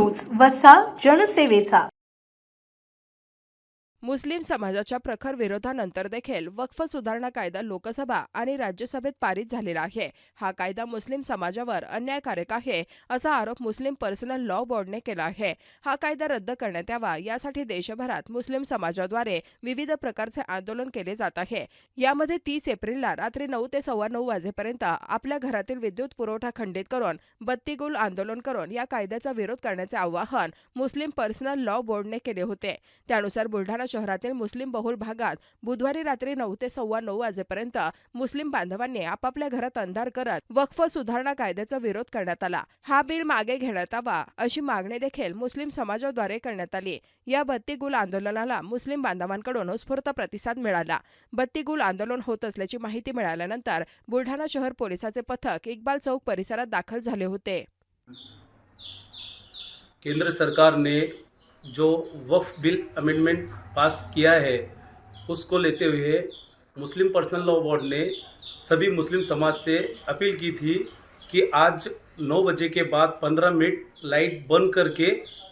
News वसा जनसेवेचा. मुस्लिम समाजाच्या प्रखर विरोधानंतर देखील वक्फ सुधारणा कायदा लोकसभा आणि राज्यसभेत पारित झालेला आहे. हा कायदा मुस्लिम समाजावर अन्यायकारक आहे असा आरोप मुस्लिम पर्सनल लॉ बोर्डने केला आहे. हा कायदा रद्द करण्यात यावा यासाठी देशभरात मुस्लिम समाजाद्वारे विविध प्रकारचे आंदोलन केले जात आहे. यामध्ये तीस एप्रिलला रात्री नऊ ते सव्वा नऊ वाजेपर्यंत आपल्या घरातील विद्युत पुरवठा खंडित करून बत्तीगुल आंदोलन करून या कायद्याचा विरोध करण्याचे आवाहन मुस्लिम पर्सनल लॉ बोर्डने केले होते. त्यानुसार बुलढाणा शहरातील मुस्लिम बहुल भागात बुधवारी रात्री नऊ ते सव्वा नऊ वाजेपर्यंत मुस्लिम बांधवांनी आपापल्या घरात अंधार करत वक्फ सुधारणा कायद्याचा विरोध करण्यात आला. हा बिल मागे घेण्यात यावा अशी मागणी देखील मुस्लिम समाजाद्वारे करण्यात आली. या बत्तीगुल आंदोलनाला मुस्लिम बांधवांकडून उत्स्फूर्त प्रतिसाद मिळाला. बत्तीगुल आंदोलन होत असल्याची माहिती मिळाल्यानंतर बुलढाणा शहर पोलिसाचे पथक इक्बाल चौक परिसरात दाखल झाले होते. केंद्र सरकारने जो वक्फ बिल अमेंडमेंट पास किया है, उसको लेते हुए मुस्लिम पर्सनल लॉ बोर्ड ने सभी मुस्लिम समाज से अपील की थी कि आज नौ बजे के बाद पंद्रह मिनट लाइट बंद करके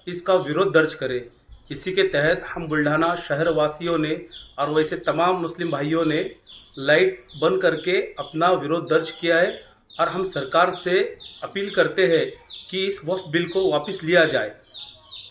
इसका विरोध दर्ज करें। इसी के तहत हम बुल्ढाना शहर वासियों ने और वैसे तमाम मुस्लिम भाइयों ने लाइट बंद करके अपना विरोध दर्ज किया है और हम सरकार से अपील करते हैं कि इस वक्फ बिल को वापस लिया जाए।